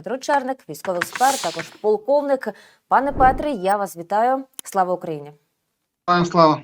Петро Черник, військовий експерт, також полковник. Пане Петре, я вас вітаю. Слава Україні! Слава.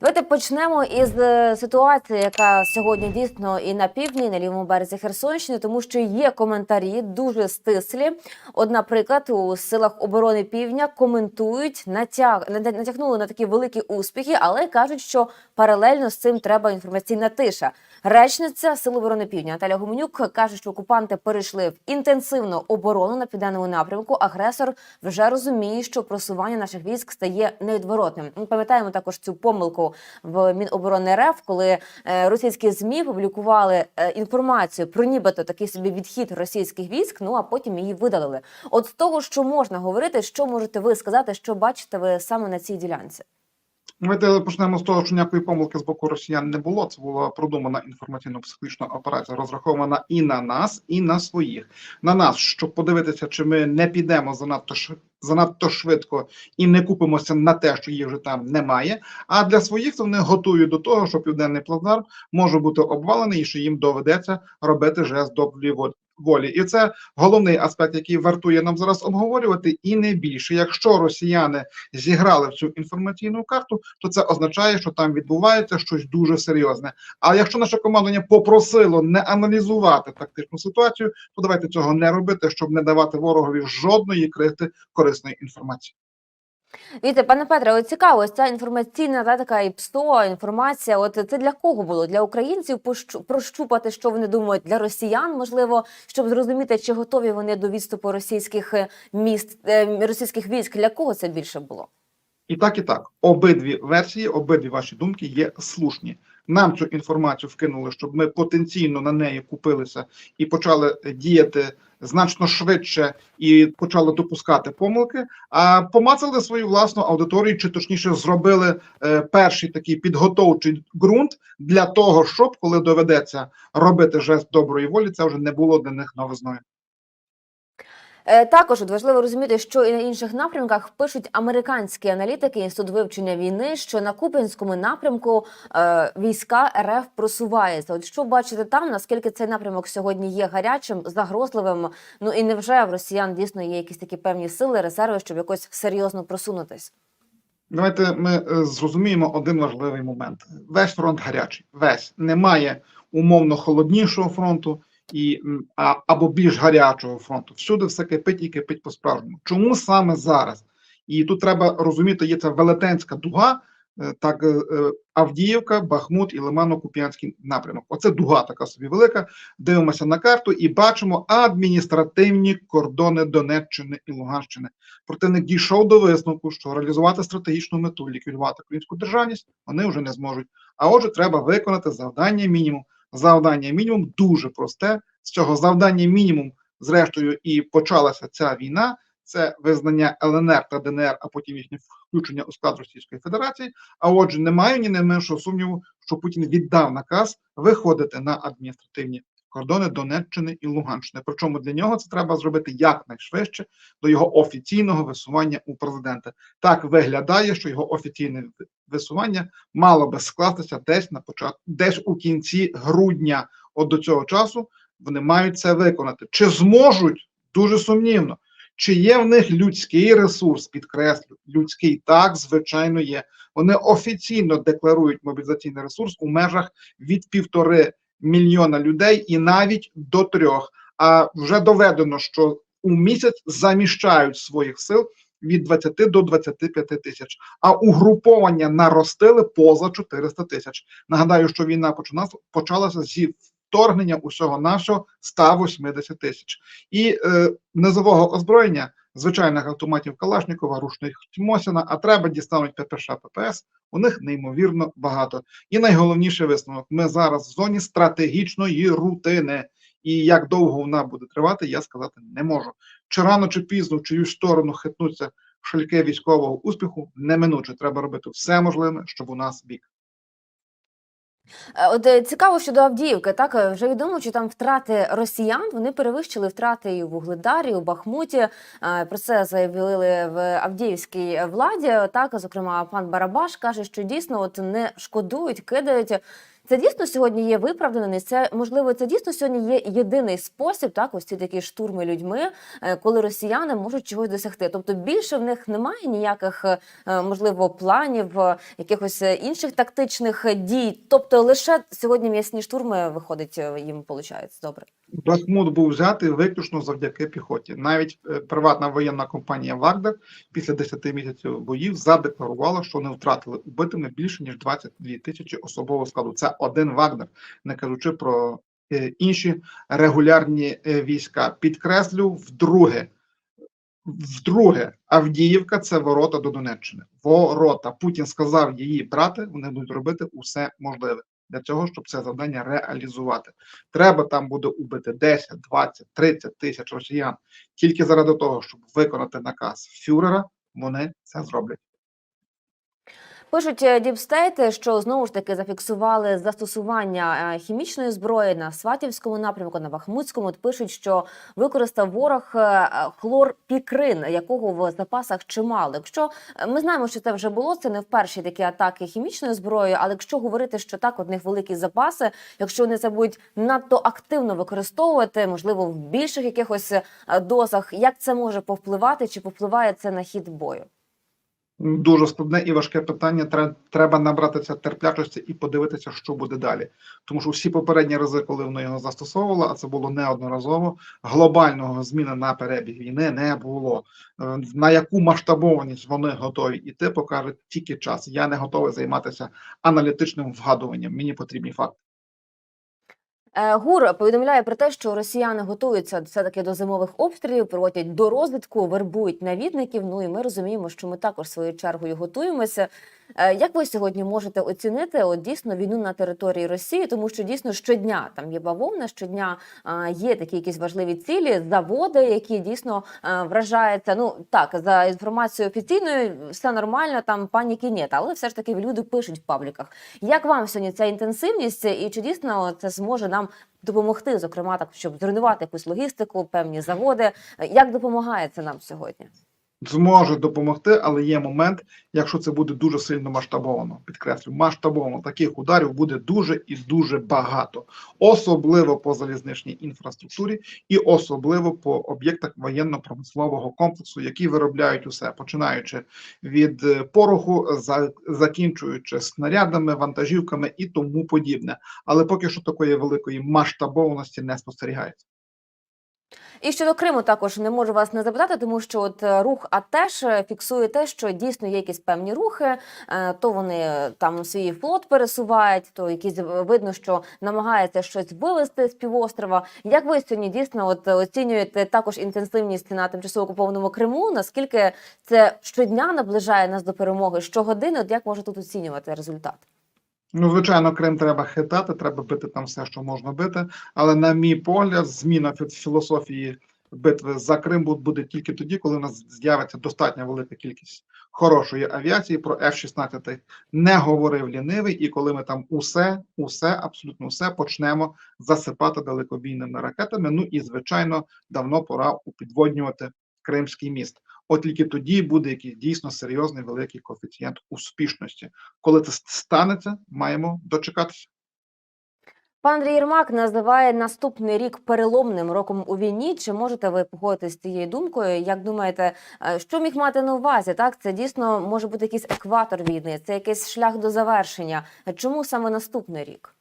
Давайте почнемо із е, ситуації, яка сьогодні дійсно і на півдні, і на лівому березі Херсонщини, тому що є коментарі дуже стислі. От, наприклад, у силах оборони півдня коментують, натяг натягнули на такі великі успіхи, але кажуть, що паралельно з цим треба інформаційна тиша. Речниця Сил оборони Півдня Наталя Гуменюк каже, що окупанти перейшли в інтенсивну оборону на південному напрямку. Агресор вже розуміє, що просування наших військ стає невідворотним. Ми пам'ятаємо також цю помилку в Міноборони РФ, коли е, російські змі публікували е, інформацію про нібито такий собі відхід російських військ. Ну а потім її видалили. От з того, що можна говорити, що можете ви сказати, що бачите ви саме на цій ділянці? Давайте почнемо з того, що ніякої помилки з боку росіян не було. Це була продумана інформаційно-психологічна операція, розрахована і на нас, і на своїх. На нас, щоб подивитися, чи ми не підемо занадто занадто швидко і не купимося на те, що її вже там немає. А для своїх це вони готують до того, що південний плацдарм може бути обвалений, і що їм доведеться робити жест доброї волі. І це головний аспект, який вартує нам зараз обговорювати, і не більше. Якщо росіяни зіграли в цю інформаційну карту, то це означає, що там відбувається щось дуже серйозне. А якщо наше командування попросило не аналізувати тактичну ситуацію, то давайте цього не робити, щоб не давати ворогові жодної крити корисної інформації. Віте, пане Петре, от цікаво, ось ця інформаційна та така і ПСТО, інформація. От це для кого було? Для українців прощупати, що вони думають, для росіян, можливо, щоб зрозуміти, чи готові вони до відступу російських е, міст, е, російських військ. Для кого це більше було? І так, і так. Обидві версії, обидві ваші думки є слушні. Нам цю інформацію вкинули, щоб ми потенційно на неї купилися і почали діяти значно швидше і почали допускати помилки. А помацали свою власну аудиторію, чи точніше зробили е, перший такий підготовчий ґрунт для того, щоб коли доведеться робити жест доброї волі, це вже не було для них новизною. Е, Також важливо розуміти, що і на інших напрямках пишуть американські аналітики інститут вивчення війни, що на Куп'янському напрямку е, війська РФ просуваються. От що бачите там, наскільки цей напрямок сьогодні є гарячим, загрозливим? Ну і невже в росіян дійсно є якісь такі певні сили, резерви, щоб якось серйозно просунутись? Давайте ми е, зрозуміємо один важливий момент. Весь фронт гарячий. Весь немає умовно холоднішого фронту і або більш гарячого фронту. Всюди все кипить і кипить по-справжньому. Чому саме зараз? І тут треба розуміти, є ця велетенська дуга, е, так е, е, Авдіївка, Бахмут і Лимано-Куп'янський напрямок. Оце дуга така собі велика. Дивимося на карту і бачимо адміністративні кордони Донеччини і Луганщини. Противник дійшов до висновку, що реалізувати стратегічну мету, ліквідувати українську державність, вони вже не зможуть. А отже, треба виконати завдання мінімум. Завдання мінімум дуже просте. З цього завдання мінімум, зрештою, і почалася ця війна. Це визнання ЛНР та ДНР, а потім їхнє включення у склад Російської Федерації. А отже, немає ні найменшого сумніву, що Путін віддав наказ виходити на адміністративні кордони Донеччини і Луганщини. Причому для нього це треба зробити якнайшвидше до його офіційного висування у президента. Так виглядає, що його офіційне висування мало би скластися десь на початку, десь у кінці грудня. От до цього часу вони мають це виконати. Чи зможуть? Дуже сумнівно. Чи є в них людський ресурс, підкреслю, людський так, звичайно, є. Вони офіційно декларують мобілізаційний ресурс у межах від півтори мільйона людей і навіть до трьох. А вже доведено, що у місяць заміщають своїх сил від 20 до 25 тисяч, а угруповання наростили поза 400 тисяч. Нагадаю, що війна почалася, зі вторгнення усього нашого 180 тисяч і е, низового озброєння звичайних автоматів Калашникова, рушних Тьмосіна, а треба дістануть ППШ ППС. У них неймовірно багато. І найголовніший висновок: ми зараз в зоні стратегічної рутини. І як довго вона буде тривати, я сказати не можу. Чи рано, чи пізно, в чиюсь сторону хитнуться шальки військового успіху, неминуче треба робити все можливе, щоб у нас бік. Е, От е, цікаво щодо Авдіївки. Так е, вже відомо, що там втрати росіян вони перевищили втрати і в Угледарі, і у Бахмуті. Про це заявили в Авдіївській владі. Так, зокрема, пан Барабаш каже, що дійсно от не шкодують, кидають. Це дійсно сьогодні є виправданий. Це можливо, це дійсно сьогодні є єдиний спосіб, так ось ці такі штурми людьми, е, коли росіяни можуть чогось досягти. Тобто більше в них немає ніяких е, можливо планів, е, якихось інших тактичних дій. Тобто лише сьогодні м'ясні штурми виходить їм виходить. Добре. Бахмут був взятий виключно завдяки піхоті. Навіть е, приватна воєнна компанія Вагнер після 10 місяців боїв задекларувала, що не втратили убитими більше ніж 22 тисячі особового складу. Це один Вагнер, не кажучи про е, інші регулярні е, війська. Підкреслю вдруге. Вдруге, Авдіївка це ворота до Донеччини. Ворота. Путін сказав її брати, вони будуть робити усе можливе для цього, щоб це завдання реалізувати. Треба там буде убити 10, 20, 30 тисяч росіян тільки заради того, щоб виконати наказ фюрера. Вони це зроблять. Пишуть е, діпстейти, що знову ж таки зафіксували застосування е, хімічної зброї на Сватівському напрямку, на Бахмутському. От пишуть, що використав ворог е, хлорпікрин, якого в запасах чимало. Якщо ми знаємо, що це вже було, це не вперше такі атаки хімічною зброєю. Але якщо говорити, що так, в них великі запаси, якщо вони це будуть надто активно використовувати, можливо, в більших якихось дозах, як це може повпливати, чи повпливає це на хід бою? Дуже складне і важке питання. Тре- Треба набратися терплячості і подивитися, що буде далі. Тому що всі попередні рази, коли вони його застосовували, а це було неодноразово, глобального зміни на перебіг війни не було. Е, На яку масштабованість вони готові іти, покаже тільки час. Я не готовий займатися аналітичним вгадуванням. Мені потрібні факти. Е, ГУР повідомляє про те, що росіяни готуються все таки до зимових обстрілів, проводять до розвідку, вербують навідників. Ну і ми розуміємо, що ми також своєю чергою готуємося. Е, Як ви сьогодні можете оцінити от дійсно війну на території Росії? Тому що дійсно щодня там є бавовна, щодня е, є такі якісь важливі цілі, заводи, які дійсно е, вражаються. Ну так за інформацією офіційною, все нормально, там паніки нет, але все ж таки люди пишуть в пабліках. Як вам сьогодні ця інтенсивність, і чи дійсно це зможе нам допомогти, зокрема, так щоб зруйнувати якусь логістику, певні заводи? Як допомагає це нам сьогодні? Зможе допомогти, але є момент, якщо це буде дуже сильно масштабовано. Підкреслю, масштабовано таких ударів буде дуже і дуже багато, особливо по залізничній інфраструктурі, і особливо по об'єктах воєнно-промислового комплексу, які виробляють усе, починаючи від е, пороху, закінчуючи снарядами, вантажівками і тому подібне. Але поки що такої великої масштабованості не спостерігається. І щодо Криму також не можу вас не запитати, тому що от е, рух АТЕШ е, фіксує те, що дійсно є якісь певні рухи, е, то вони там свій флот пересувають, то якісь видно, що намагаються щось вивезти з півострова. Як ви сьогодні дійсно от оцінюєте також інтенсивність на тимчасово окупованому Криму? Наскільки це щодня наближає нас до перемоги? Щогодини, от як можна тут оцінювати результат? Ну, звичайно, Крим треба хитати, треба бити там все, що можна бити. Але, на мій погляд, зміна філософії битви за Крим буде тільки тоді, коли у нас з'явиться достатньо велика кількість хорошої авіації. Про F-16 не говорив лінивий, і коли ми там усе, усе, абсолютно все почнемо засипати далекобійними ракетами. Ну і звичайно, давно пора упідводнювати Кримський міст. От тільки тоді буде якийсь дійсно серйозний великий коефіцієнт успішності. Коли це станеться, маємо дочекатися. Пан Андрій Єрмак називає наступний рік переломним роком у війні. Чи можете ви погодитися з цією думкою? Як думаєте, е, що міг мати на увазі? Так, це дійсно може бути якийсь екватор війни, це якийсь шлях до завершення. Чому саме наступний рік?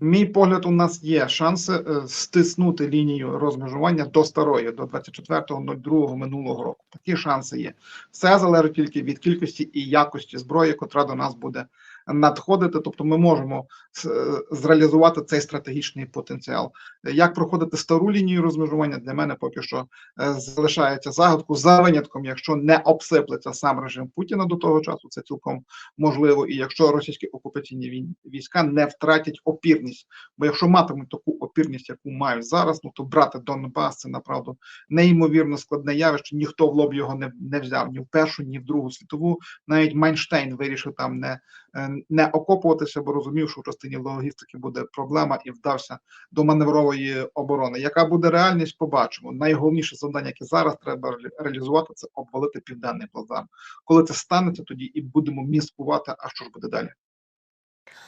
Мій погляд, у нас є шанси е, стиснути лінію розмежування до старої, до 24.02 минулого року. Такі шанси є. Все залежить тільки від кількості і якості зброї, котра до нас буде надходити. Тобто, ми можемо е, зреалізувати цей стратегічний потенціал. Як проходити стару лінію розмежування для мене поки що е, залишається загадку за винятком, якщо не обсиплеться сам режим Путіна до того часу, це цілком можливо, і якщо російські окупаційні війська не втратять опірність. Бо якщо матимуть таку опірність, яку мають зараз, ну то брати Донбас це направду неймовірно складне явище. Ніхто в лоб його не, не взяв ні в першу, ні в другу світову. Навіть Майнштейн вирішив там не, не окопуватися, бо розумів, що в частині логістики буде проблема, і вдався до маневрової оборони. Яка буде реальність, побачимо. Найголовніше завдання, яке зараз треба реалізувати, це обвалити південний плацдарм. Коли це станеться, тоді і будемо міскувати, а що ж буде далі.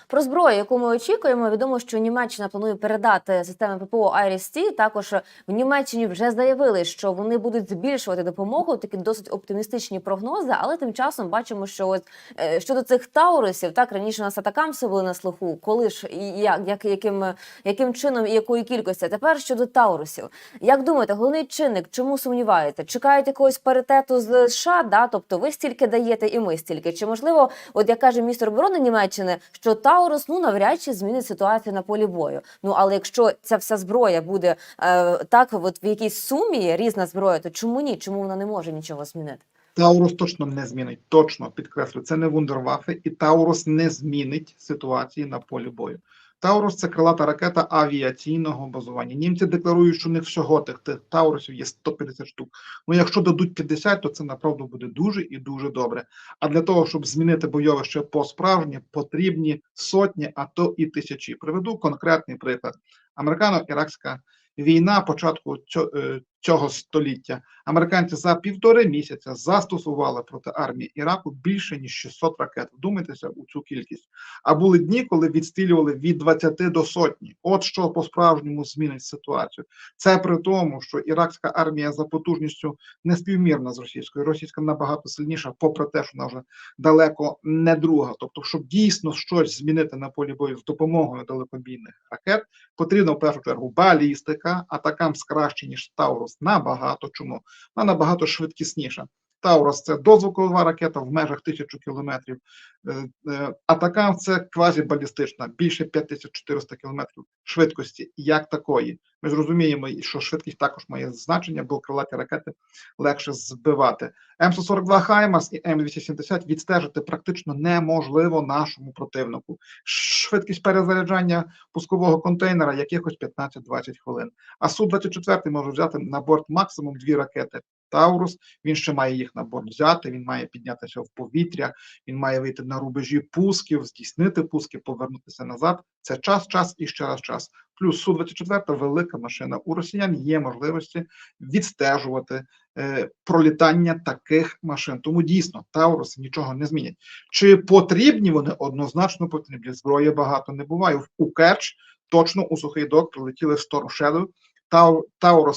Про зброю, яку ми очікуємо, відомо, що Німеччина планує передати системи ППО Айріс-Т. Також в Німеччині вже заявили, що вони будуть збільшувати допомогу. Такі досить оптимістичні прогнози. Але тим часом бачимо, що от е, щодо цих таурусів, так раніше нас атакамси були на слуху. Коли ж і як, як яким, яким чином і якої кількості? Тепер щодо таурусів. Як думаєте, головний чинник, чому сумніваєте? Чекають якогось паритету з США? Да, тобто ви стільки даєте, і ми стільки. Чи можливо, от як каже міністр оборони Німеччини, що Таурус ну навряд чи змінить ситуацію на полі бою. Ну але якщо ця вся зброя буде е, так, от в якійсь сумі різна зброя, то чому ні? Чому вона не може нічого змінити? Таурус точно не змінить. Точно підкреслю, це не вундервафи, і Таурус не змінить ситуації на полі бою. Таурус це крилата ракета авіаційного базування. Німці декларують, що у них всього тих, тих Таурусів є 150 штук. Ну якщо дадуть 50, то це направду буде дуже і дуже добре. А для того, щоб змінити бойовище по справжнє, потрібні сотні, а то і тисячі. Приведу конкретний приклад: американо-іракська війна початку е, цього століття. Американці за півтори місяця застосували проти армії Іраку більше ніж 600 ракет. Вдумайтеся у цю кількість. А були дні, коли відстрілювали від 20 до сотні. От що по-справжньому змінить ситуацію. Це при тому, що іракська армія за потужністю не співмірна з російською. Російська набагато сильніша, попри те, що вона вже далеко не друга. Тобто, щоб дійсно щось змінити на полі бою з допомогою далекобійних ракет, потрібна в першу чергу балістика, а така краще ніж Таурус набагато. Чому? Вона набагато швидкісніша. Таурус це дозвукова ракета в межах тисячу кілометрів. Е, е, Атакам це квазібалістична, більше 5400 кілометрів швидкості, як такої. Ми ж розуміємо, що швидкість також має значення, бо крилаті ракети легше збивати. М142 Хаймас і М270 відстежити практично неможливо нашому противнику. Швидкість перезаряджання пускового контейнера якихось 15-20 хвилин. А Су-24 може взяти на борт максимум дві ракети. Таурус, він ще має їх на борт взяти, він має піднятися в повітря, він має вийти на рубежі пусків, здійснити пуски, повернутися назад. Це час, час і ще раз час. Плюс Су-24 велика машина. У росіян є можливості відстежувати е, пролітання таких машин. Тому дійсно Таурус нічого не змінять. Чи потрібні вони однозначно потрібні? Зброї багато не буває. У Керч точно у сухий док прилетіли Storm Shadow. Тау,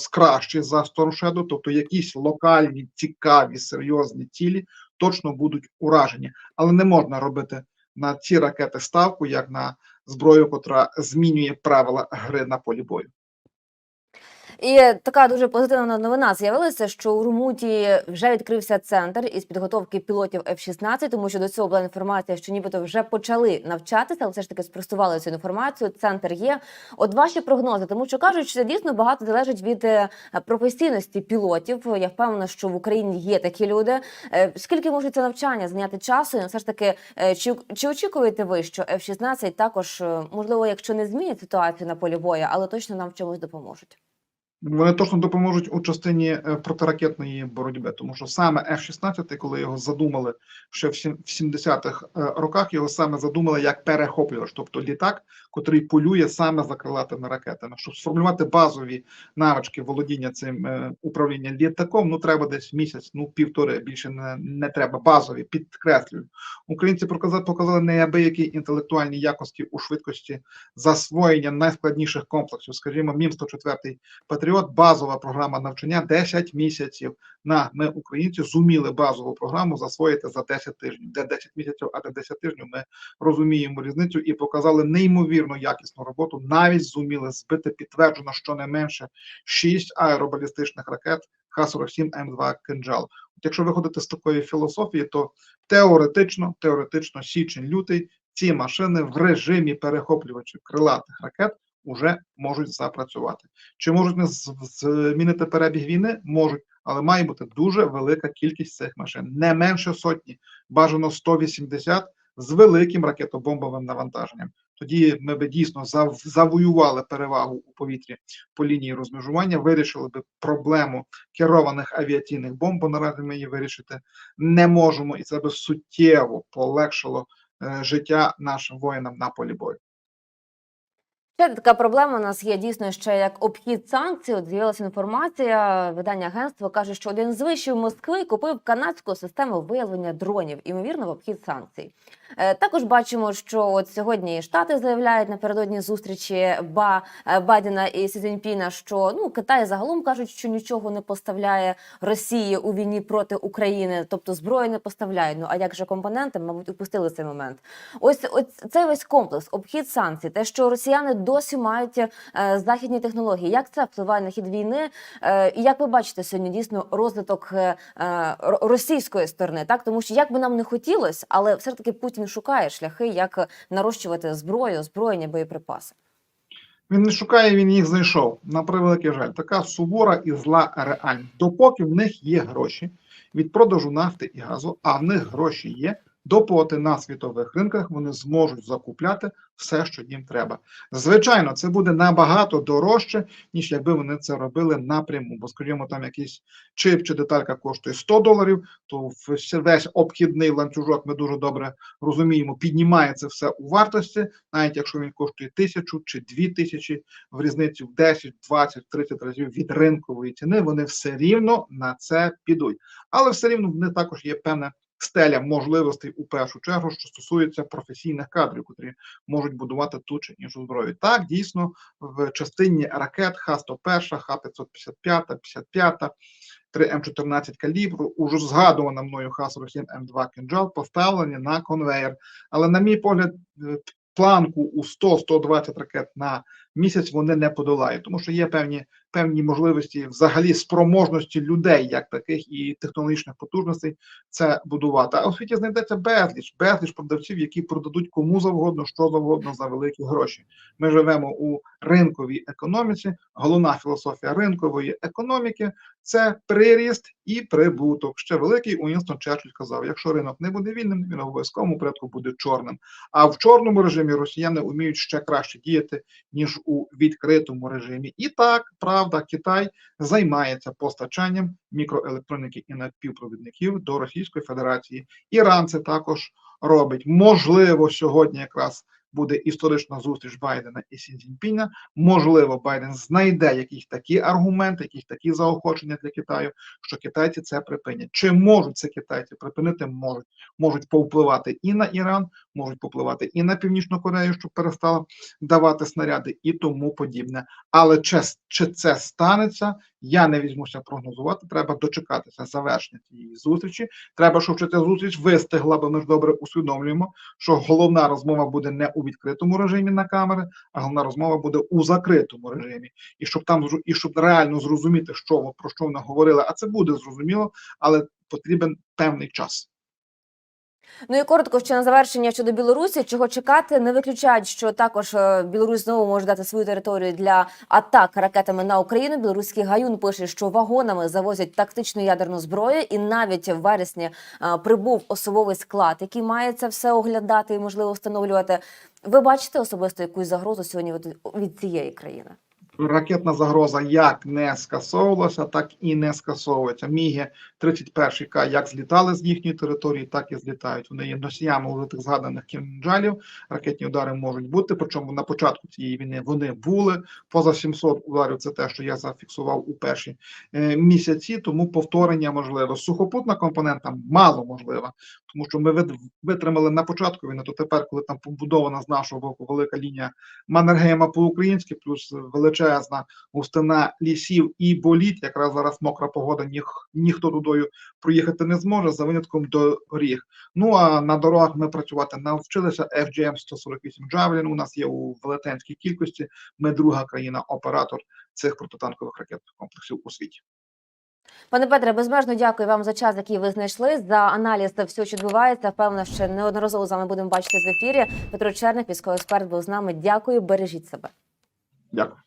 краще за Storm тобто якісь локальні, цікаві, серйозні цілі точно будуть уражені, але не можна робити на ці ракети ставку як на зброю, котра змінює правила гри на полі бою. І така дуже позитивна новина з'явилася, що у Румутії вже відкрився центр із підготовки пілотів F-16, тому що до цього була інформація, що нібито вже почали навчатися, але все ж таки спростували цю інформацію. Центр є. От ваші прогнози, тому що кажуть, що дійсно багато залежить від е, професійності пілотів. Я впевнена, що в Україні є такі люди. Е, Скільки може це навчання зайняти часу? І все ж таки, е, чи, чи очікуєте ви, що F-16 також можливо, якщо не змінять ситуацію на полі бою, але точно нам в чомусь допоможуть? Вони точно допоможуть у частині е, протиракетної боротьби, тому що саме F-16, коли його задумали ще в сім- в 70-х е, роках, його саме задумали як перехоплювач, тобто літак, котрий полює саме за крилатими ракетами. Щоб сформулювати базові навички володіння цим е, управлінням літаком, ну треба десь місяць, ну півтори більше не, не треба. Базові підкреслюю. Українці показали неабиякі інтелектуальні якості у швидкості засвоєння найскладніших комплексів. Скажімо, Мім 104 Патріот, базова програма навчання 10 місяців. На ми, українці, зуміли базову програму засвоїти за 10 тижнів. Де 10 місяців, а де 10 тижнів. Ми розуміємо різницю і показали неймовірно якісну роботу. Навіть зуміли збити підтверджено щонайменше 6 аеробалістичних ракет Х-47 М2 «Кинджал». От якщо виходити з такої філософії, то теоретично, теоретично, січень-лютий ці машини в режимі перехоплювачів крилатих ракет уже можуть запрацювати. Чи можуть з- змінити перебіг війни? Можуть, але має бути дуже велика кількість цих машин, не менше сотні, бажано 180 з великим ракетобомбовим навантаженням. Тоді ми би дійсно зав- завоювали перевагу у повітрі по лінії розмежування, вирішили би проблему керованих авіаційних бомб, бо наразі ми її вирішити не можемо, і це би суттєво полегшило е, життя нашим воїнам на полі бою. Ще така проблема у нас є дійсно ще як обхід санкцій. От з'явилася інформація. Видання агентства каже, що один з вишів Москви купив канадську систему виявлення дронів, імовірно, в обхід санкцій. Е, Також бачимо, що от сьогодні Штати заявляють напередодні зустрічі Ба е, Байдена і Сідзіньпіна, що ну Китай загалом кажуть, що нічого не поставляє Росії у війні проти України, тобто зброю не поставляють. Ну а як же компоненти, мабуть, упустили цей момент. Ось ось цей весь комплекс, обхід санкцій, те, що росіяни досі мають е, західні технології. Як це впливає на хід війни? Е, і як ви бачите сьогодні дійсно розвиток е, е, російської сторони? Так тому що як би нам не хотілося, але все ж таки Путін шукає шляхи, як нарощувати зброю, озброєння, боєприпаси. Він не шукає, він їх знайшов. На превеликий жаль, така сувора і зла реальність. Допоки в них є гроші від продажу нафти і газу, а в них гроші є, допоки на світових ринках вони зможуть закупляти все, що їм треба. Звичайно, це буде набагато дорожче, ніж якби вони це робили напряму. Бо, скажімо, там якийсь чип чи деталька коштує 100 доларів, то весь- обхідний ланцюжок ми дуже добре розуміємо, піднімає це все у вартості, навіть якщо він коштує тисячу чи дві тисячі в різницю в 10, 20, 30 разів від ринкової ціни, вони все рівно на це підуть. Але все рівно в них також є певна стеля можливостей у першу чергу, що стосується професійних кадрів, котрі можуть будувати ту чи іншу зброю. Так, дійсно, в частині ракет Х-101, Х-555, 55, 3 М14 калібру, уже згадувана мною Х-47 М2 кинджал поставлені на конвейер. Але, на мій погляд, е, планку у 100-120 ракет на місяць вони не подолають, тому що є певні певні можливості взагалі спроможності людей, як таких і технологічних потужностей це будувати. А у світі знайдеться безліч, безліч продавців, які продадуть кому завгодно, що завгодно за великі гроші. Ми живемо у ринковій економіці. Головна філософія ринкової економіки це приріст і прибуток. Ще великий Уінстон Черчилль казав: якщо ринок не буде вільним, він обов'язковому порядку буде чорним. А в чорному режимі росіяни вміють ще краще діяти ніж у відкритому режимі. І так, правда, Китай займається постачанням мікроелектроніки і напівпровідників до Російської Федерації. Іран це також робить. Можливо, сьогодні якраз буде історична зустріч Байдена і Сі Цзіньпіня. Можливо, Байден знайде якісь такі аргументи, якісь такі заохочення для Китаю, що китайці це припинять. Чи можуть це китайці припинити? Можуть, можуть повпливати і на Іран, можуть попливати і на Північну Корею, щоб перестала давати снаряди, і тому подібне. Але чи, чи це станеться, я не візьмуся прогнозувати. Треба дочекатися завершення цієї зустрічі. Треба, щоб ця зустріч вистигла, бо ми ж добре усвідомлюємо, що головна розмова буде не у відкритому режимі на камери, а головна розмова буде у закритому режимі. І щоб там і щоб реально зрозуміти, що про що вона говорила, а це буде зрозуміло, але потрібен певний час. Ну і коротко ще на завершення щодо Білорусі, чого чекати, не виключають, що також е, Білорусь знову може дати свою територію для атак ракетами на Україну. Білоруський гаюн пише, що вагонами завозять тактичну ядерну зброю, і навіть в вересні е, прибув особовий склад, який має це все оглядати і можливо встановлювати. Ви бачите особисто якусь загрозу сьогодні від, від цієї країни? Ракетна загроза як не скасовувалася, так і не скасовується. Міги 31 К як злітали з їхньої території, так і злітають. Вони є носіями уже тих згаданих кінжалів. Ракетні удари можуть бути. Причому на початку цієї війни вони були поза 700 ударів. Це те, що я зафіксував у перші е, місяці. Тому повторення можливо. Сухопутна компонента мало можлива, тому що ми витримали на початку війни. То тепер, коли там побудована з нашого боку велика лінія Маннергейма по-українськи, плюс величезна густина лісів і боліт, якраз зараз мокра погода, ніх, ніхто тудою проїхати не зможе за винятком доріг. Ну а на дорогах ми працювати навчилися. FGM 148 Javelin у нас є у велетенській кількості. Ми друга країна-оператор цих протитанкових ракетних комплексів у світі. Пане Петре, безмежно дякую вам за час, який ви знайшли за аналіз та все, що відбувається. Впевнена, що неодноразово з вами будемо бачитись в ефірі. Петро Черник, військовий експерт, був з нами. Дякую, бережіть себе. Дякую.